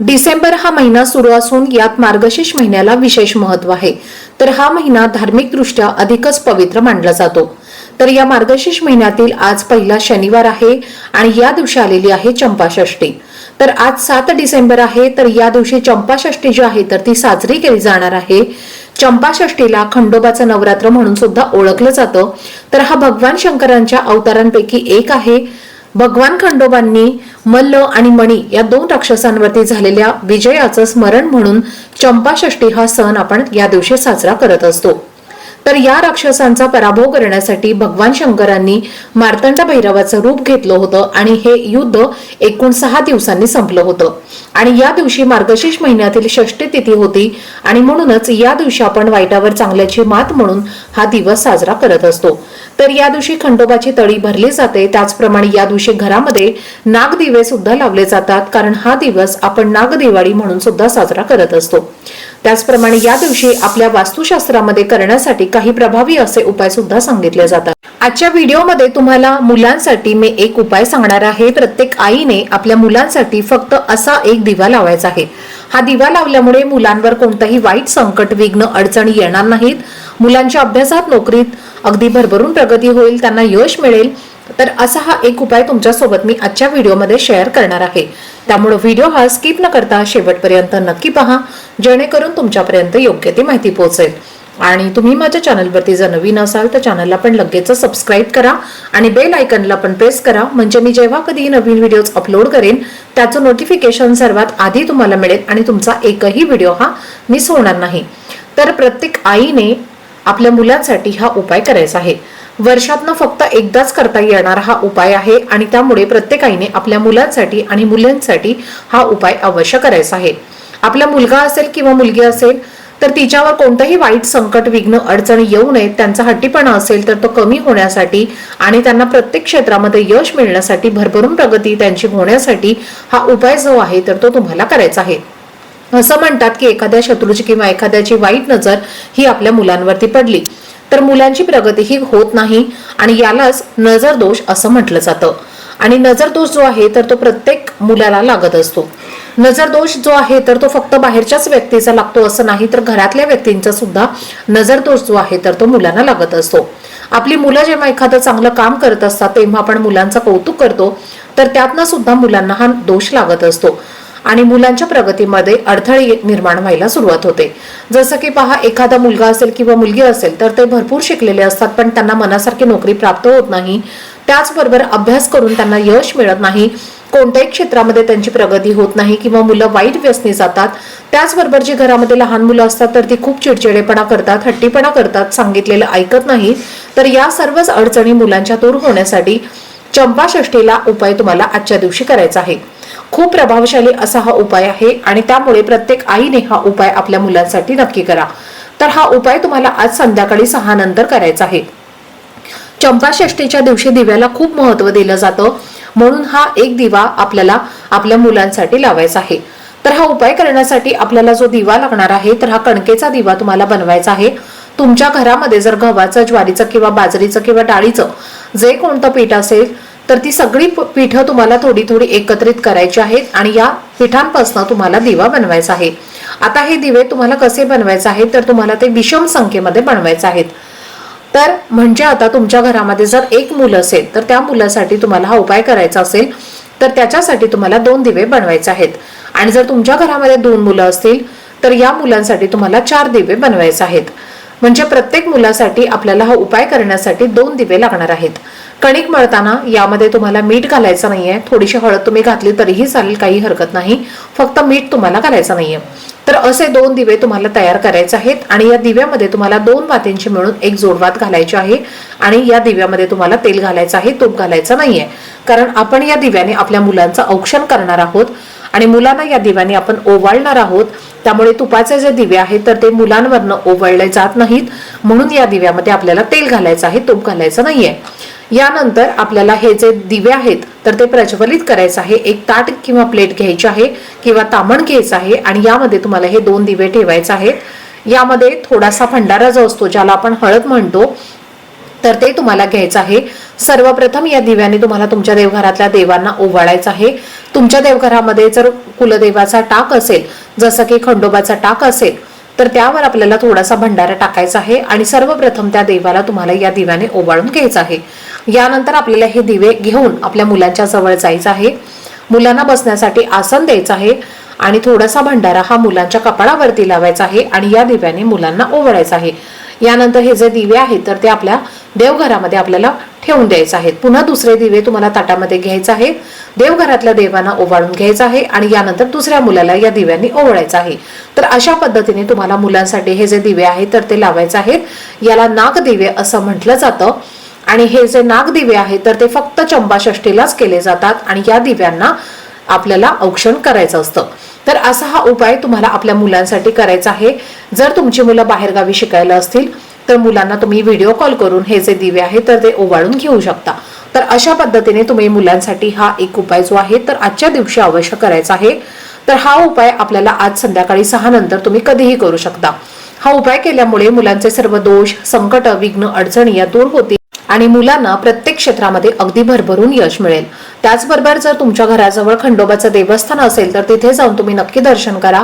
डिसेंबर हा महिना सुरू असून यात मार्गशीर्ष महिन्याला विशेष महत्त्व आहे. तर हा महिना धार्मिकदृष्ट्या अधिकच पवित्र मानला जातो. तर या मार्गशीर्ष महिन्यातील आज पहिला शनिवार आहे आणि या दिवशी आलेली आहे चंपाषष्ठी. तर आज सात डिसेंबर आहे तर या दिवशी चंपाषष्ठी जी आहे तर ती साजरी केली जाणार आहे. चंपाषष्ठीला खंडोबाचं नवरात्र म्हणून सुद्धा ओळखलं जातं. तर हा भगवान शंकरांच्या अवतारांपैकी एक आहे. भगवान खंडोबांनी मल्ल आणि मणी या दोन राक्षसांवरती झालेल्या विजयाचं स्मरण म्हणून चंपाषष्टी हा सण आपण या दिवशी साजरा करत असतो. तर या राक्षसांचा पराभव करण्यासाठी भगवान शंकरांनी मार्तंड भैरवाचं रूप घेतलं होतं आणि हे युद्ध एकूण सहा दिवसांनी संपलं होतं. आणि या दिवशी मार्गशीर्ष महिन्यातील षष्टी तिथी होती आणि म्हणूनच या दिवशी आपण वाईटावर चांगल्याची मात म्हणून हा दिवस साजरा करत असतो. तर या दिवशी खंडोबाची तळी भरली जाते. त्याचप्रमाणे या दिवशी घरामध्ये नागदिवे सुद्धा लावले जातात. कारण हा दिवस आपण नागदिवाळी म्हणून सुद्धा साजरा करत असतो. त्याचप्रमाणे या दिवशी आपल्या वास्तुशास्त्रामध्ये करण्यासाठी काही प्रभावी असे उपाय सुद्धा सांगितले जातात. आजच्या व्हिडिओमध्ये तुम्हाला मुलांसाठी मी एक उपाय सांगणार आहे. प्रत्येक आईने आपल्या मुलांसाठी फक्त असा एक दिवा लावायचा आहे. हा दिवा लावल्यामुळे मुलांवर कोणताही वाईट संकट विघ्न अडचणी येणार नाहीत. मुलांच्या अभ्यासात नोकरीत अगदी भरभरून प्रगती होईल त्यांना यश मिळेल तर असा हा एक उपाय तुमच्यासोबत मी आजच्या व्हिडिओमध्ये शेअर करणार आहे. त्यामुळे व्हिडिओ हा स्किप न करता शेवटपर्यंत नक्की पहा जेणेकरून तुमच्यापर्यंत योग्य ती माहिती पोहोचेल. आणि तुम्ही माझ्या चॅनलवरती जर नवीन असाल तर चॅनलला पण लगेच सबस्क्राईब करा आणि बेल आयकनला पण प्रेस करा म्हणजे मी जेव्हा कधी नवीन व्हिडिओज अपलोड करेन त्याचं नोटिफिकेशन सर्वात आधी तुम्हाला मिळेल आणि तुमचा एकही व्हिडिओ हा मिस होणार नाही. तर प्रत्येक आईने आपल्या मुलांसाठी हा उपाय करायचा आहे. वर्षातनं फक्त एकदाच करता येणारा हा उपाय आहे आणि त्यामुळे प्रत्येकाने आपल्या मुलांसाठी आणि मुलांसाठी हा उपाय अवश्य करायचा आहे. आपला मुलगा असेल किंवा मुलगी असेल तर तिच्यावर कोणतंही वाईट संकट विघ्न अडचणी येऊ नयेत. त्यांचा हट्टीपणा असेल तर तो कमी होण्यासाठी आणि त्यांना प्रत्येक क्षेत्रामध्ये यश मिळण्यासाठी भरभरून प्रगती त्यांची होण्यासाठी हा उपाय जो आहे तर तो तुम्हाला करायचा आहे. असं म्हणतात की एखाद्या शत्रूची किंवा एखाद्याची वाईट नजर ही आपल्या मुलांवरती पडली. तर मुलांची प्रगती ही होत नाही आणि यालाच नजर दोष असं म्हटलं जातं. आणि नजर दोष जो आहे तर तो प्रत्येक मुलाला लागत असतो. नजर दोष जो आहे तर तो फक्त बाहेरच्याच व्यक्तीचा लागतो असं नाही तर घरातल्या व्यक्तींचा सुद्धा नजर दोष जो आहे तर तो मुलांना लागत असतो. आपली मुलं जेव्हा एखादं चांगलं काम करत असतात तेव्हा आपण मुलांचं कौतुक करतो तर त्यातनं सुद्धा मुलांना हा दोष लागत असतो. आणि मुलांच्या प्रगतीमध्ये अडथळे निर्माण व्हायला सुरुवात होते. जसं की पहा एखादा मुलगा असेल किंवा मुलगी असेल तर ते भरपूर शिकलेले असतात पण त्यांना मनासारखी नोकरी प्राप्त होत नाही. त्याचबरोबर अभ्यास करून त्यांना यश मिळत नाही. कोणत्याही क्षेत्रामध्ये त्यांची प्रगती होत नाही किंवा मुलं वाईट व्यसनी जातात. त्याचबरोबर जी घरामध्ये लहान मुलं असतात तर ती खूप चिडचिडेपणा करतात हट्टीपणा करतात सांगितलेलं ऐकत नाही. तर या सर्वच अडचणी मुलांच्या दूर होण्यासाठी चंपाषष्ठीला उपाय तुम्हाला आजच्या दिवशी करायचा आहे. खूप प्रभावशाली असा हा उपाय आहे आणि त्यामुळे प्रत्येक आईने हा उपाय आपल्या मुलांसाठी नक्की करा. तर हा उपाय तुम्हाला आज संध्याकाळी सहा नंतर करायचा आहे. चंपाषष्ठीच्या दिवशी दिव्याला खूप महत्त्व दिलं जातं. म्हणून हा एक दिवा आपल्याला आपल्या मुलांसाठी लावायचा आहे. तर हा उपाय करण्यासाठी आपल्याला जो दिवा लागणार आहे तर हा कणकेचा दिवा तुम्हाला बनवायचा आहे. तुमच्या घरामध्ये जर गव्हाचं ज्वारीचं किंवा बाजरीचं किंवा डाळीचं जे कोणतं पीठ असेल तर ती सगळी प- पिठं तुम्हाला थोडी थोडी एकत्रित करायची आहेत आणि या पिठांपासून तुम्हाला दिवा बनवायचा आहे. आता हे दिवे तुम्हाला कसे बनवायचे आहेत तर तुम्हाला ते विषम संख्येमध्ये बनवायचे आहेत. तर म्हणजे आता तुमच्या घरामध्ये जर एक मुलं असेल तर त्या मुलासाठी तुम्हाला हा उपाय करायचा असेल तर त्याच्यासाठी तुम्हाला दोन दिवे बनवायचे आहेत. आणि जर तुमच्या घरामध्ये दोन मुलं असतील तर या मुलांसाठी तुम्हाला चार दिवे बनवायचे आहेत. म्हणजे प्रत्येक मुलासाठी आपल्याला हा उपाय करण्यासाठी दोन दिवे लागणार आहेत. कणिक मळताना यामध्ये तुम्हाला मीठ घालायचं नाहीये. थोडीशी हळद तुम्ही घातली तरीही चालेल काही हरकत नाही. फक्त मीठ तुम्हाला घालायचं नाहीये. तर असे दोन दिवे तुम्हाला तयार करायचे आहेत आणि या दिव्यामध्ये तुम्हाला दोन वातींची मिळून एक जोडवात घालायची आहे आणि या दिव्यामध्ये तुम्हाला तेल घालायचं आहे तूप घालायचं नाहीये. कारण आपण या दिव्याने आपल्या मुलांचं औक्षण करणार आहोत. आणि मुलांना या दिव्याने आपण ओवाळणार आहोत. त्यामुळे तुपाचे जे दिवे आहेत तर ते मुलांवरनं ओवाळले जात नाहीत. म्हणून या दिव्यामध्ये आपल्याला तेल घालायचं आहे तूप घालायचं नाहीये. यानंतर आपल्याला हे जे दिवे आहेत तर ते प्रज्वलित करायचं आहे. एक ताट किंवा प्लेट घ्यायची आहे किंवा तामण घ्यायचं आहे आणि यामध्ये तुम्हाला हे दोन दिवे ठेवायचे आहेत. यामध्ये थोडासा भंडारा जो असतो ज्याला आपण हळद म्हणतो तर ते तुम्हाला घ्यायचं आहे. सर्वप्रथम या दिव्याने तुम्हाला तुमच्या देवघरातल्या देवांना ओवाळायचं आहे. तुमच्या देवघरामध्ये जर कुलदेवाचा टाक असेल जसं की खंडोबाचा टाक असेल तर त्यावर आपल्याला थोडासा भंडारा टाकायचा आहे आणि सर्वप्रथम त्या देवाला तुम्हाला या दिव्याने ओवाळून घ्यायचं आहे. यानंतर आपल्याला हे दिवे घेऊन आपल्या मुलांच्या जवळ जायचं आहे. मुलांना बसण्यासाठी आसन द्यायचं आहे आणि थोडासा भंडारा हा मुलांच्या कपाळावरती लावायचा आहे आणि या दिव्याने मुलांना ओवाळायचा आहे. यानंतर हे जे दिवे आहेत तर ते आपल्या देवघरामध्ये आपल्याला ठेवून द्यायचे आहेत. पुन्हा दुसरे दिवे तुम्हाला ताटामध्ये घ्यायचे आहे देवघरातल्या देवांना ओवाळून घ्यायचं आहे आणि यानंतर दुसऱ्या मुलाला या दिव्यांनी ओवळायचं आहे. तर अशा पद्धतीने तुम्हाला मुलांसाठी हे जे दिवे आहेत तर ते लावायचे आहेत. याला नाग दिवे असं म्हटलं जातं. आणि हे जे नाग दिवे आहेत तर ते फक्त चंपाषष्टीलाच केले जातात. आणि या दिव्यांना आपल्याला औक्षण करायचं असतं. तर असा हा उपाय तुम्हाला आपल्या मुलांसाठी करायचा आहे. जर तुमची मुलं बाहेरगावी शिकायला असतील तर मुलांना तुम्ही व्हिडिओ कॉल करून हे जे दिवे आहेत तर ते ओवाळून घेऊ शकता. तर अशा पद्धतीने तुम्ही मुलांसाठी हा एक उपाय जो आहे तर आजच्या दिवशी अवश्य करायचा आहे. तर हा उपाय आपल्याला आज संध्याकाळी सहा नंतर तुम्ही कधीही करू शकता. हा उपाय केल्यामुळे मुलांचे सर्व दोष संकट विघ्न अडचणी या दूर होतील. आणि मुलांना प्रत्येक क्षेत्रामध्ये अगदी भरभरून यश मिळेल. त्याचबरोबर जर तुमच्या घराजवळ खंडोबाचं देवस्थान असेल तर तिथे जाऊन तुम्ही नक्की दर्शन करा.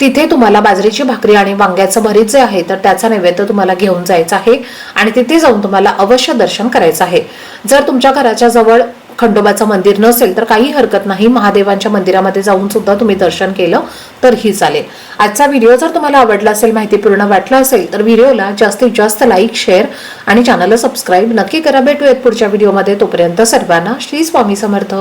तिथे तुम्हाला बाजरीची भाकरी आणि वांग्याचं भरीत जे आहे तर त्याचा नैवेद्य तुम्हाला घेऊन जायचा आहे आणि तिथे जाऊन तुम्हाला अवश्य दर्शन करायचं आहे. जर तुमच्या घराच्या जवळ खंडोबाचं मंदिर नसेल तर काही हरकत नाही. महादेवांच्या मंदिरामध्ये जाऊन सुद्धा तुम्ही दर्शन केलं तरीही चालेल. आजचा व्हिडिओ जर तुम्हाला आवडला असेल माहितीपूर्ण वाटला असेल तर व्हिडिओला जास्तीत जास्त लाईक शेअर आणि चॅनलला सबस्क्राईब नक्की करा. भेटूयात पुढच्या व्हिडिओमध्ये. तोपर्यंत सर्वांना श्री स्वामी समर्थ.